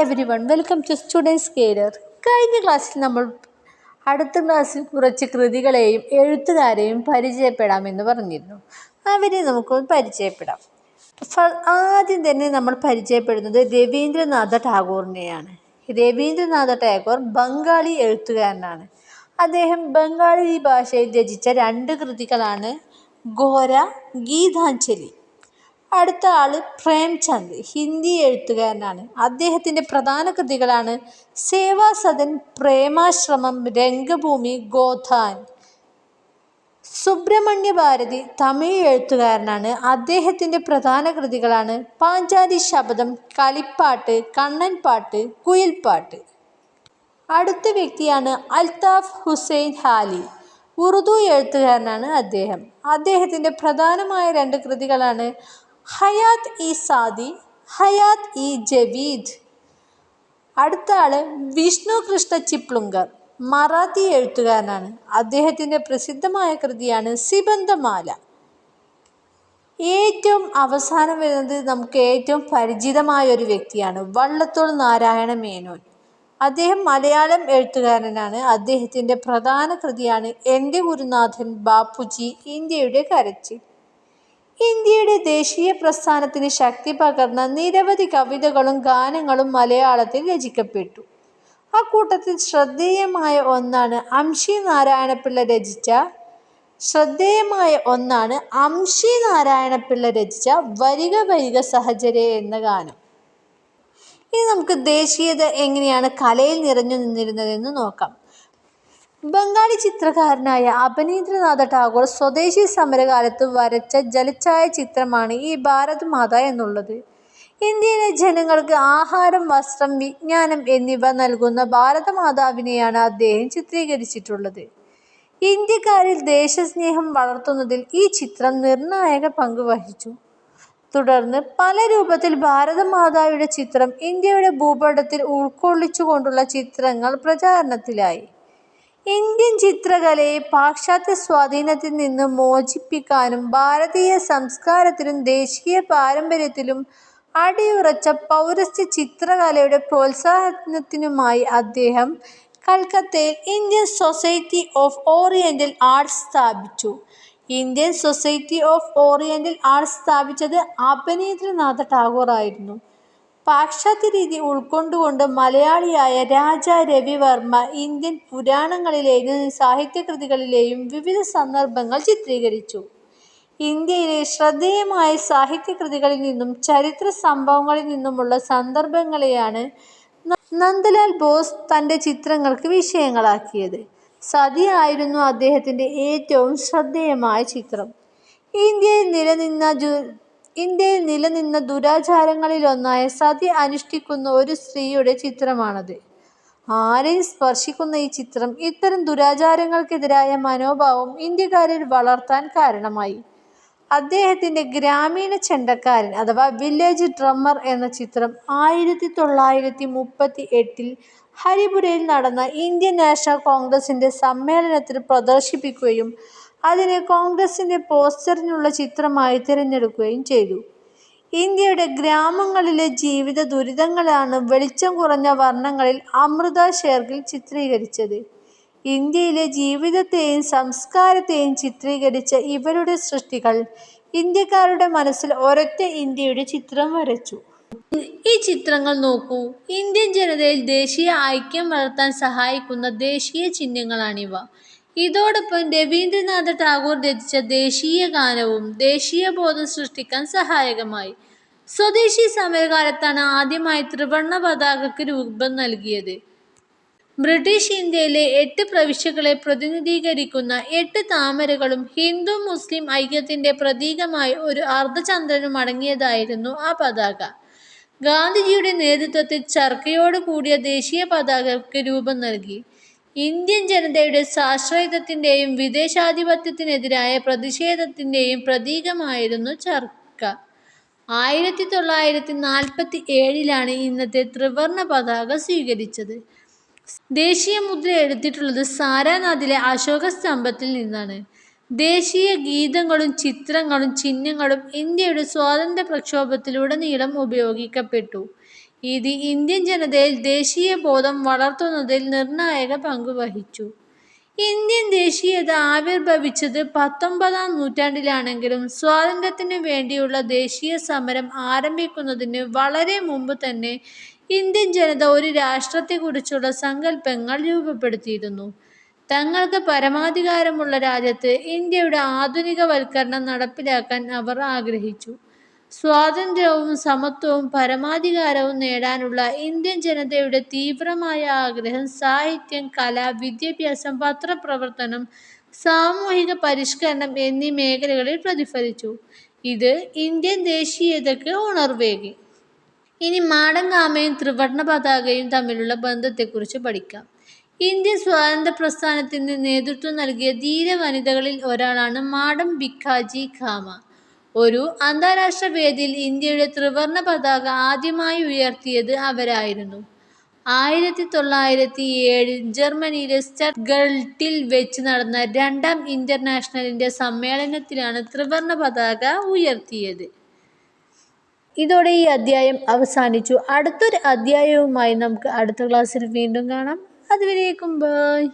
Everyone welcome to students care കഴിഞ്ഞ ക്ലാസ്സിൽ നമ്മൾ അടുത്ത ക്ലാസ്സിൽ കുറച്ച് കൃതികളെയും എഴുത്തുകാരെയും പരിചയപ്പെടാമെന്ന് പറഞ്ഞിരുന്നു. അവരെ നമുക്ക് പരിചയപ്പെടാം. ആദ്യം തന്നെ നമ്മൾ പരിചയപ്പെടുന്നത് രവീന്ദ്രനാഥ ടാഗോറിനെയാണ്. രവീന്ദ്രനാഥ ടാഗോർ ബംഗാളി എഴുത്തുകാരനാണ്. അദ്ദേഹം ബംഗാളി ഭാഷയിൽ രചിച്ച രണ്ട് കൃതികളാണ് ഘോര ഗീതാഞ്ജലി. അടുത്ത ആൾ പ്രേംചന്ദ് ഹിന്ദി എഴുത്തുകാരനാണ്. അദ്ദേഹത്തിന്റെ പ്രധാന കൃതികളാണ് സേവാസദൻ പ്രേമാശ്രമം രംഗഭൂമി ഗോധാൻ സുബ്രഹ്മണ്യ ഭാരതി തമിഴ് എഴുത്തുകാരനാണ്. അദ്ദേഹത്തിന്റെ പ്രധാന കൃതികളാണ് പാഞ്ചാലി ശബ്ദം കളിപ്പാട്ട് കണ്ണൻപാട്ട് കുയിൽപ്പാട്ട്. അടുത്ത വ്യക്തിയാണ് അൽതാഫ് ഹുസൈൻ ഹാലി. ഉറുദു എഴുത്തുകാരനാണ് അദ്ദേഹം. അദ്ദേഹത്തിന്റെ പ്രധാനമായ രണ്ട് കൃതികളാണ് ഹയാത്ത് ഇ സാദി ഹയാത് ഇ ജവീദ്. അടുത്ത ആൾ വിഷ്ണു കൃഷ്ണ ചിപ്ലുങ്കർ മറാത്തി എഴുത്തുകാരനാണ്. അദ്ദേഹത്തിന്റെ പ്രസിദ്ധമായ കൃതിയാണ് സിബന്ധമാല. ഏറ്റവും അവസാനം വരുന്നത് നമുക്ക് ഏറ്റവും പരിചിതമായ ഒരു വ്യക്തിയാണ് വള്ളത്തോൾ നാരായണ മേനോൻ. അദ്ദേഹം മലയാളം എഴുത്തുകാരനാണ്. അദ്ദേഹത്തിന്റെ പ്രധാന കൃതിയാണ് എന്റെ ഗുരുനാഥൻ ബാപ്പുജി ഇന്ത്യയുടെ കരച്ചിൽ. ഇന്ത്യയുടെ ദേശീയ പ്രസ്ഥാനത്തിന് ശക്തി പകർന്ന നിരവധി കവിതകളും ഗാനങ്ങളും മലയാളത്തിൽ രചിക്കപ്പെട്ടു. അക്കൂട്ടത്തിൽ ശ്രദ്ധേയമായ ഒന്നാണ് അംശി നാരായണപിള്ള രചിച്ച ശ്രദ്ധേയമായ ഒന്നാണ് അംശി നാരായണപിള്ള രചിച്ച വരിക വരിക സഹചര്യ എന്ന ഗാനം. ഇനി നമുക്ക് ദേശീയത എങ്ങനെയാണ് കലയിൽ നിറഞ്ഞു നിന്നിരുന്നതെന്ന് നോക്കാം. ബംഗാളി ചിത്രകാരനായ അപനീന്ദ്രനാഥ ടാഗോർ സ്വദേശി സമരകാലത്ത് വരച്ച ജലച്ഛായ ചിത്രമാണ് ഈ ഭാരത് മാത എന്നുള്ളത്. ഇന്ത്യയിലെ ജനങ്ങൾക്ക് ആഹാരം വസ്ത്രം വിജ്ഞാനം എന്നിവ നൽകുന്ന ഭാരതമാതാവിനെയാണ് അദ്ദേഹം ചിത്രീകരിച്ചിട്ടുള്ളത്. ഇന്ത്യക്കാരിൽ ദേശസ്നേഹം വളർത്തുന്നതിൽ ഈ ചിത്രം നിർണായക പങ്ക് വഹിച്ചു. തുടർന്ന് പല രൂപത്തിൽ ഭാരതമാതായുടെ ചിത്രം ഇന്ത്യയുടെ ഭൂപടത്തിൽ ഉൾക്കൊള്ളിച്ചുകൊണ്ടുള്ള ചിത്രങ്ങൾ പ്രചാരണത്തിലായി. ഇന്ത്യൻ ചിത്രകലയെ പാശ്ചാത്യ സ്വാധീനത്തിൽ നിന്ന് മോചിപ്പിക്കാനും ഭാരതീയ സംസ്കാരത്തിലും ദേശീയ പാരമ്പര്യത്തിലും അടിയുറച്ച പൗരസ്ത്യ ചിത്രകലയുടെ പ്രോത്സാഹനത്തിനുമായി അദ്ദേഹം കൽക്കത്തയിൽ Indian society of oriental arts സ്ഥാപിച്ചു. Indian society of oriental arts സ്ഥാപിച്ചത് അപനീന്ദ്രനാഥ ടാഗോർ ആയിരുന്നു പാശ്ചാത്യ രീതി ഉൾക്കൊണ്ടുകൊണ്ട് മലയാളിയായ രാജ രവിവർമ്മ ഇന്ത്യൻ പുരാണങ്ങളിലെയും സാഹിത്യകൃതികളിലെയും വിവിധ സന്ദർഭങ്ങൾ ചിത്രീകരിച്ചു. ഇന്ത്യയിലെ ശ്രദ്ധേയമായ സാഹിത്യകൃതികളിൽ നിന്നും ചരിത്ര സംഭവങ്ങളിൽ നിന്നുമുള്ള സന്ദർഭങ്ങളെയാണ് നന്ദലാൽ ബോസ് തന്റെ ചിത്രങ്ങൾക്ക് വിഷയങ്ങളാക്കിയത്. സതി ആയിരുന്നു അദ്ദേഹത്തിന്റെ ഏറ്റവും ശ്രദ്ധേയമായ ചിത്രം. ഇന്ത്യയിൽ നിലനിന്ന ഇന്ത്യയിൽ നിലനിന്ന ദുരാചാരങ്ങളിലൊന്നായ സതി അനുഷ്ഠിക്കുന്ന ഒരു സ്ത്രീയുടെ ചിത്രമാണത്. ആരെയും സ്പർശിക്കുന്ന ഈ ചിത്രം ഇത്തരം ദുരാചാരങ്ങൾക്കെതിരായ മനോഭാവം ഇന്ത്യക്കാരിൽ വളർത്താൻ കാരണമായി. അദ്ദേഹത്തിന്റെ ഗ്രാമീണ ചെണ്ടക്കാരൻ അഥവാ വില്ലേജ് ഡ്രമ്മർ എന്ന ചിത്രം ആയിരത്തി തൊള്ളായിരത്തി മുപ്പത്തി എട്ടിൽ ഹരിപുരയിൽ നടന്ന ഇന്ത്യൻ നാഷണൽ കോൺഗ്രസിന്റെ സമ്മേളനത്തിൽ പ്രദർശിപ്പിക്കുകയും അതിനെ കോൺഗ്രസിന്റെ പോസ്റ്ററിനുള്ള ചിത്രമായി തിരഞ്ഞെടുക്കുകയും ചെയ്തു. ഇന്ത്യയുടെ ഗ്രാമങ്ങളിലെ ജീവിത ദുരിതങ്ങളാണ് വെളിച്ചം കുറഞ്ഞ വർണങ്ങളിൽ അമൃത ഷേർഗിൽ ചിത്രീകരിച്ചത്. ഇന്ത്യയിലെ ജീവിതത്തെയും സംസ്കാരത്തെയും ചിത്രീകരിച്ച ഇവരുടെ സൃഷ്ടികൾ ഇന്ത്യക്കാരുടെ മനസ്സിൽ ഒരൊറ്റ ഇന്ത്യയുടെ ചിത്രം വരച്ചു. ഈ ചിത്രങ്ങൾ നോക്കൂ. ഇന്ത്യൻ ജനതയിൽ ദേശീയ ഐക്യം വളർത്താൻ സഹായിക്കുന്ന ദേശീയ ചിഹ്നങ്ങളാണിവ. ഇതോടൊപ്പം രവീന്ദ്രനാഥ ടാഗോർ രചിച്ച ദേശീയ ഗാനവും ദേശീയ ബോധം സൃഷ്ടിക്കാൻ സഹായകമായി. സ്വദേശി സമരകാലത്താണ് ആദ്യമായി ത്രിവർണ പതാകയ്ക്ക് രൂപം നൽകിയത്. ബ്രിട്ടീഷ് ഇന്ത്യയിലെ എട്ട് പ്രവിശ്യകളെ പ്രതിനിധീകരിക്കുന്ന എട്ട് താമരകളും ഹിന്ദു മുസ്ലിം ഐക്യത്തിന്റെ പ്രതീകമായി ഒരു അർദ്ധചന്ദ്രനും അടങ്ങിയതായിരുന്നു ആ പതാക. ഗാന്ധിജിയുടെ നേതൃത്വത്തിൽ ചർക്കയോട് കൂടിയ ദേശീയ പതാകയ്ക്ക് രൂപം നൽകി. ഇന്ത്യൻ ജനതയുടെ സാശ്രയത്വത്തിന്റെയും വിദേശാധിപത്യത്തിനെതിരായ പ്രതിഷേധത്തിന്റെയും പ്രതീകമായിരുന്നു ചർക്ക. ആയിരത്തി തൊള്ളായിരത്തി നാൽപ്പത്തി ഏഴിലാണ് ഇന്നത്തെ ത്രിവർണ പതാക സ്വീകരിച്ചത്. ദേശീയ മുദ്ര എടുത്തിട്ടുള്ളത് സാരാനാഥിലെ അശോക സ്തംഭത്തിൽ നിന്നാണ്. ദേശീയ ഗീതങ്ങളും ചിത്രങ്ങളും ചിഹ്നങ്ങളും ഇന്ത്യയുടെ സ്വാതന്ത്ര്യ പ്രക്ഷോഭത്തിലുടനീളം ഉപയോഗിക്കപ്പെട്ടു. ഇത് ഇന്ത്യൻ ജനതയിൽ ദേശീയ ദേശീയബോധം വളർത്തുന്നതിൽ നിർണായക പങ്കുവഹിച്ചു. ഇന്ത്യൻ ദേശീയത ആവിർഭവിച്ചത് പത്തൊമ്പതാം നൂറ്റാണ്ടിലാണെങ്കിലും സ്വാതന്ത്ര്യത്തിനു വേണ്ടിയുള്ള ദേശീയ സമരം ആരംഭിക്കുന്നതിന് വളരെ മുമ്പ് തന്നെ ഇന്ത്യൻ ജനത ഒരു രാഷ്ട്രത്തെക്കുറിച്ചുള്ള സങ്കല്പങ്ങൾ രൂപപ്പെടുത്തിയിരുന്നു. തങ്ങൾക്ക് പരമാധികാരമുള്ള രാജ്യത്ത് ഇന്ത്യയുടെ ആധുനികവൽക്കരണം നടപ്പിലാക്കാൻ അവർ ആഗ്രഹിച്ചു. സ്വാതന്ത്ര്യവും സമത്വവും പരമാധികാരവും നേടാനുള്ള ഇന്ത്യൻ ജനതയുടെ തീവ്രമായ ആഗ്രഹം സാഹിത്യം, കല, വിദ്യാഭ്യാസം, പത്രപ്രവർത്തനം, സാമൂഹിക പരിഷ്കരണം എന്നീ മേഖലകളിൽ പ്രതിഫലിച്ചു. ഇത് ഇന്ത്യൻ ദേശീയതയ്ക്ക് ഉണർവേകി. ഇനി മാടങ്കാമയും ത്രിവർണ പതാകയും തമ്മിലുള്ള ബന്ധത്തെക്കുറിച്ച് പഠിക്കാം. ഇന്ത്യൻ സ്വാതന്ത്ര്യ പ്രസ്ഥാനത്തിന് നേതൃത്വം നൽകിയ ധീര വനിതകളിൽ ഒരാളാണ് മാഡം ബിക്കാജി കാമ. ഒരു അന്താരാഷ്ട്ര വേദിയിൽ ഇന്ത്യയുടെ ത്രിവർണ പതാക ആദ്യമായി ഉയർത്തിയത് അവരായിരുന്നു. ആയിരത്തി തൊള്ളായിരത്തി ഏഴിൽ ജർമ്മനിയിലെ സ്റ്റർഗൾട്ടിൽ വെച്ച് നടന്ന രണ്ടാം ഇന്റർനാഷണലിന്റെ സമ്മേളനത്തിലാണ് ത്രിവർണ പതാക ഉയർത്തിയത്. ഇതോടെ ഈ അധ്യായം അവസാനിച്ചു. അടുത്തൊരു അധ്യായവുമായി നമുക്ക് അടുത്ത ക്ലാസ്സിൽ വീണ്ടും കാണാം. അതുവരേക്കും ബൈ.